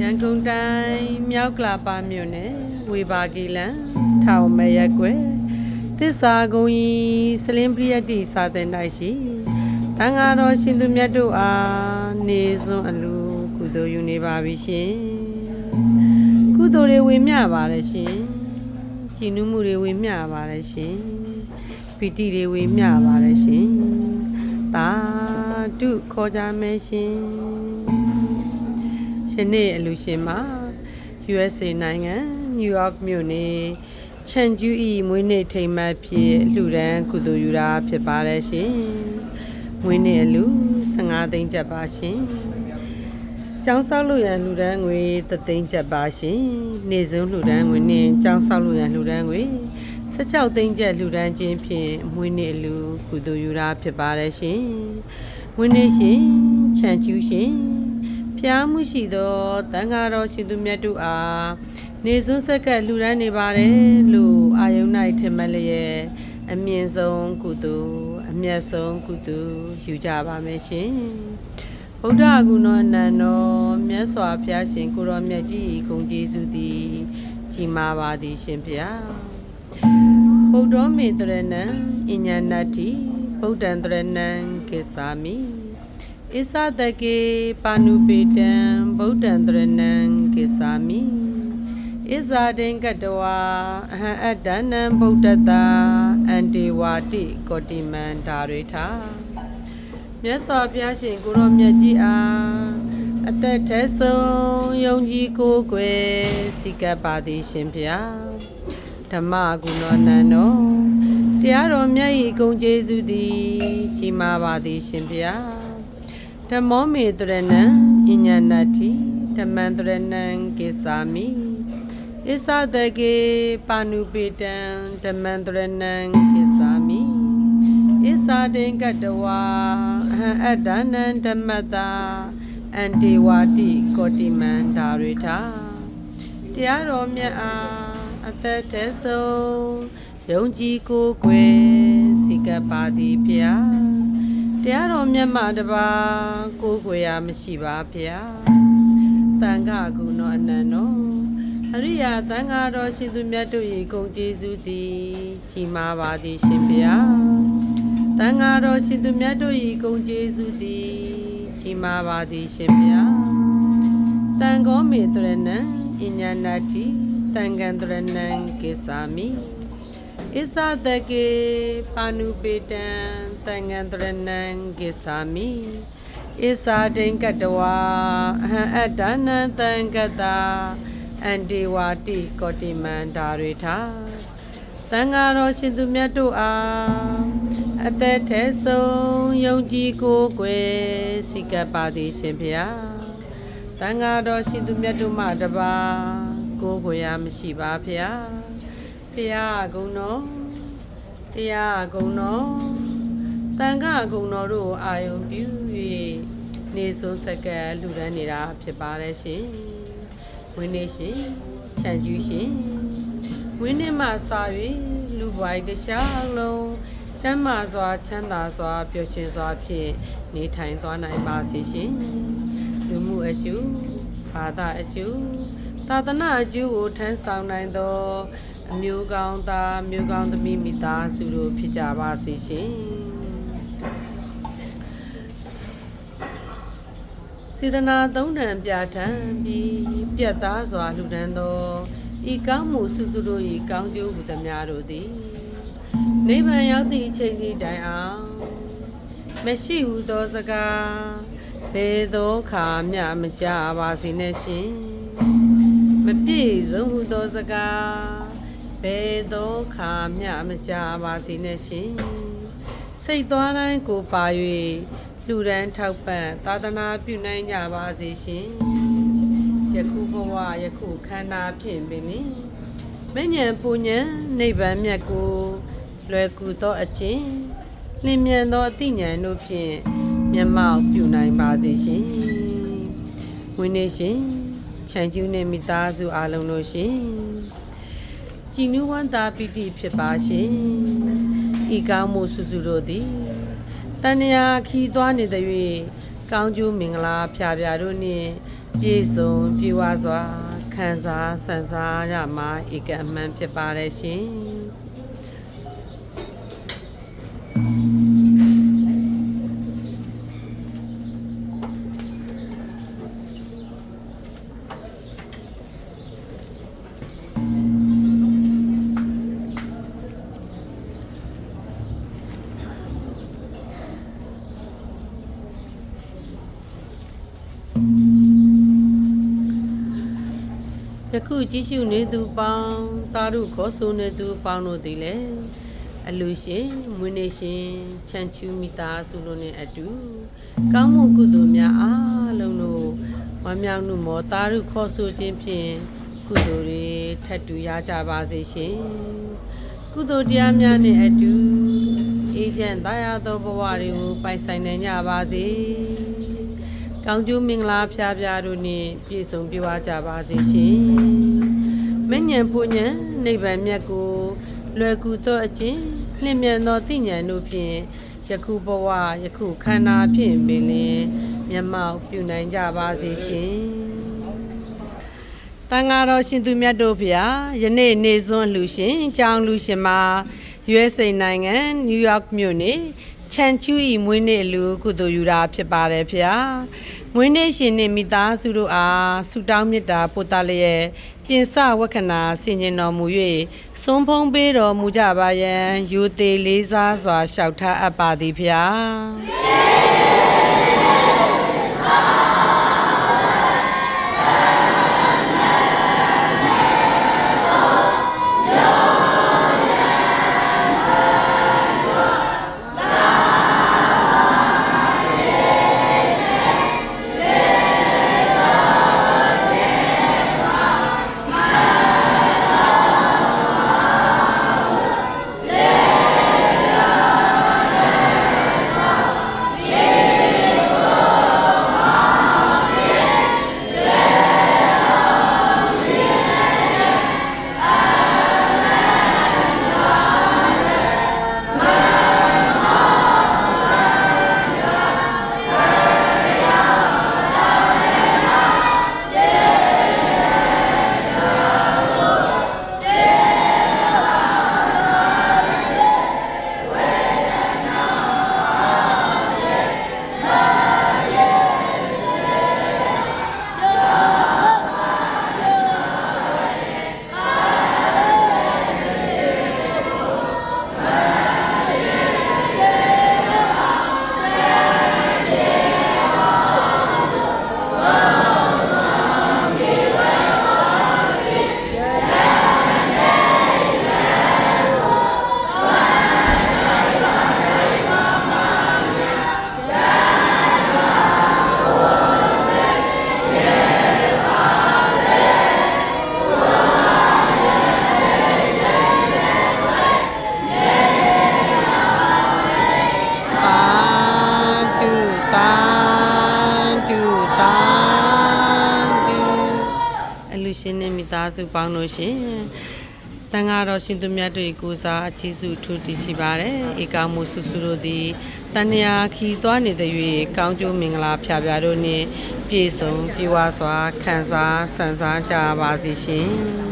ရန်ကုန်တိုင်းမြောက်ကလာပါမြို့နယ်ဝေဘာကီလန်ထောင်မရက်ကွယ်သစ္စာကုံကြီးစလင်းပရိယတ္တိစာသင်တိုက်ရှိတန်ဃာတော်ရှင်သူမြတ်တို့အားနေစွန်းအလူကုသိုလ်ယူနေပါပြီရှင်ကုသိုလ်တွေဝေမျှပါတယ်ရှင်ကြည်နူးမှုတွေဝေမျှပါတယ်ရှင်ပီတိတွေဝေမျှပါတယ်ရှင်တာတုခေါ်ကြမယ်ရှင် ရှင်နေ့အလူရှင်မှာ USA နိုင်ငံ New York မြို့နေချန်ကျူဤမွေးနေ့ထိမ်းမှတ်ဖြစ်လှူဒန်းကုသိုလ်ယူတာဖြစ်ပါတယ်ရှင်။မွေးနေ့အလူ15သိန်းကျပ်ပါရှင်။ကျောင်းဆောက်လို့ရန်လှူဒန်းငွေ3သိန်းကျပ်ပါရှင်။နေ့စဉ်လှူဒန်းငွေနဲ့ကျောင်းဆောက်လို့ရန်လှူဒန်းငွေ16သိန်းကျပ်လှူဒန်းခြင်းဖြင့်မွေးနေ့အလူကုသိုလ်ယူတာဖြစ်ပါတယ်ရှင်။မွေးနေ့ရှင်ချန်ကျူရှင် ဖျားမှုရှိသောတန်ဃာတော်ရှင်သူမြတ်တို့အားနေစွန်းဆက်ကလှူဒန်းနေပါတယ်လို့အာယုန်၌ထင်မှတ်လျက်အမြင့်ဆုံးကုသိုလ်အမြတ်ဆုံးကုသိုလ်ယူကြပါမယ်ရှင်ဗုဒ္ဓအကုဏောအနန္တောမြတ်စွာဘုရားရှင်ကိုရောမြတ်ကြီးဂုံကျေးဇူးသည်ကြီးမားပါသည်ရှင်ဗျာဗုဒ္ဓမေတရဏံအညာဏတ္တိဗုဒ္ဓံတရဏံကိသာမိ ဣသတကေပါဏုပေတံဗုဒ္ဓံတရဏံကိသာမိဣဇာတိန်ကတဝါအဟံအတ္တနံဗုဒ္ဓတာအန္တေဝါတိကောတိမန္တာရိထာမြတ်စွာဘုရားရှင်ကိုရောမြတ်ကြီးအားအသက်ထဲဆုံးယုံကြည်ကိုယ်ွယ်စိကပ်ပါသည်ရှင်ဗျာဓမ္မကုဏောနန္တောတရားတော်မြတ်၏ဂုဏ်ကျေးဇူးသည်ကြီးမားပါသည်ရှင်ဗျာ ဓမ္မောမေတရဏံအညာဏတ္တိဓမ္မံတရဏံကိသာမိဣသတကေပါဏုပေတံဓမ္မံတရဏံကိသာမိဣသတိန်ကတဝါအဟံအတ္တနံဓမ္မတာအန္တေဝတိကောတိမန္တာရိထာတရားတော်မြတ်အားအသက်တည်းဆုံးယုံကြည်ကိုယ်ွယ်စိကပ်ပါသည်ဖျား တရားတော်မြတ်မှတပါကိုးကွယ်ရမရှိပါဗျာတန်ခါကုနောအနန္တောအရိယာတန်ခါတော်ရှင်သူမြတ်တို့၏ဂုဏ်ကျေးဇူးသည်ကြီးမားပါသည်ရှင်ဗျာတန်ခါတော်ရှင်သူမြတ်တို့၏ဂုဏ်ကျေးဇူးသည်ကြီးမားပါသည်ရှင်ဗျာတန်ခောမေတရဏံအညာဏတ္တိတန်ကန်တရဏံကိသာမိဣသတကေပါဏုပေတံ တန်ငံတရဏံကိသာမိဣသာတိန်ကတဝါအဟံအတ္တနံတံကတာအန္တေဝတိကောတိမန္တာရိထာတန်ဃာတော်ရှင်သူမြတ်တို့အားအသက်ထဲဆုံးယုံကြည်ကိုယ်ွယ်စိကပ်ပါသည်ရှင်ဖျားတန်ဃာတော်ရှင်သူမြတ်တို့မှတပါကိုယ်ွယ်ရမရှိပါဖျားတရားဂုဏ်တော်တရားဂုဏ် တော်တန်ခဂုဏ်တော်တို့အာယုံပြု၍နေစိုးစက္ကန့်လူဒန်းနေတာဖြစ်ပါတယ်ရှင်ဝင်းနေရှင်ချန်ကျူးရှင်ဝင်းနေမှစာ၍လူပွိုင်တစ်ခြားလုံးချမ်းသာစွာချမ်းသာစွာပျော်ရွှင်စွာဖြင့်နေထိုင်သွားနိုင်ပါစေရှင်လူမှုအကျိုးဘာသာအကျိုးသာသနာအကျိုးကိုထမ်းဆောင်နိုင်သောအမျိုးကောင်းသားမျိုးကောင်းသမီးမိသားစုတို့ဖြစ်ကြပါစေရှင် စေတနာသုံးတန်ပြဋ္ဌာန်းပြီးပြတ်သားစွာလှူဒန်းသောဤကောင်းမှုစုစုတို့၏ကောင်းကျိုးဟူသမျှတို့သည်နိဗ္ဗာန်ရောက်သည့်အချိန်ဒီတိုင်အောင်မရှိဟုသောစကားဘယ်သောခါမျှမကြပါစေနဲ့ရှင်မပြည့်စုံဟုသောစကားဘယ်သောခါမျှမကြပါစေနဲ့ရှင်စိတ်သွားတိုင်းကိုပါ၍ လူရန်ထောက်ပံ့သာသနာပြုနိုင်ကြပါစေရှင်ယခုဘဝယခုခန္ဓာဖြင့်ပင်လေမဉ္ဇဉ်ပူဉ္ဇဉ်နိဗ္ဗာန်မြတ်ကိုလွယ်ကူသောအခြင်းလင်းမြန်သောအသိဉာဏ်တို့ဖြင့်မျက်မှောက်ပြုနိုင်ပါစေရှင်ဝိနည်းရှင်ခြံကျူးနှင့်မိသားစုအလုံးတို့ရှင်ကြည်နူးဝမ်းသာပီတိဖြစ်ပါရှင်ဤကောင်းမှုစုစုတို့သည် တဏှာခီးသွားနေသည်၍ကောင်းကျိုးမင်္ဂလာဖျားဖျားတို့နှင့်ပြည့်စုံပြေဝစွာခံစားဆန်စားရမှာဧကအမှန်ဖြစ်ပါတယ်ရှင် ယခုကြည့်ရှုနေသူပေါင်းတာရုခေါ်ဆိုနေသူပေါင်းတို့သည်လည်းအလူရှင်မွေးနေ့ရှင်ချမ်းချူမိသားစုတို့နဲ့အတူကောင်းမှုကုသိုလ်များအားလုံးတို့ဝမ်းမြောက်မှုမောတာရုခေါ်ဆိုခြင်းဖြင့်ကုသိုလ်တွေထပ်တူရကြပါစေရှင်ကုသိုလ်တရားများနဲ့အတူအေးချမ်းသာယာသောဘဝတွေကိုပိုင်ဆိုင်နိုင်ကြပါစေ ကောင်းကျိုးမင်္ဂလာဖျားဖျားတို့နှင့်ပြည့်စုံပြည့်ဝကြပါစေရှင်။မဉ္ဇဉ်ဖူဉ္ဇဉ်နိဗ္ဗာန်မြတ်ကိုလွယ်ကူသောအခြင်းလျင်မြန်သောသိဉာဏ်တို့ဖြင့်ယခုဘဝယခုခန္ဓာဖြင့်ပင်လင်မျက်မှောက်ပြုနိုင်ကြပါစေရှင်။တန်ဃာတော်ရှင်သူမြတ်တို့ဖျားယနေ့နေစွန်းလူရှင်ကြောင်းလူရှင်မှာ USA နိုင်ငံနယူးယောက်မြို့နေ ချန်ချူဤမွေးနေ့လူကုသိုလ်ယူတာဖြစ်ပါတယ်ဖျားမွေးနေ့ရှင်နဲ့မိသားစုတို့အားဆုတောင်းမေတ္တာပို့သလျက်ပြင်စဝက္ခဏာဆင်ញင်တော်မူ၍စွန်ဖုံးပေးတော်မူကြပါယံယူသေးလေးစားစွာလျှောက်ထားအပ်ပါသည်ဖျားသာ စုပေါင်းလို့ရှင်တန်ဃာတော်ရှင်သူမြတ်တို့၏ကိုးစားအချီးစုထူးတည်ရှိပါတယ်ဧကမှုစုစုတို့သည်တဏှာခီသွားနေတဲ့၍ကောင်းကျိုးမင်္ဂလာဖျားဖျားတို့နှင့်ပြည့်စုံပြေဝစွာခံစားဆန်စားကြပါစေရှင်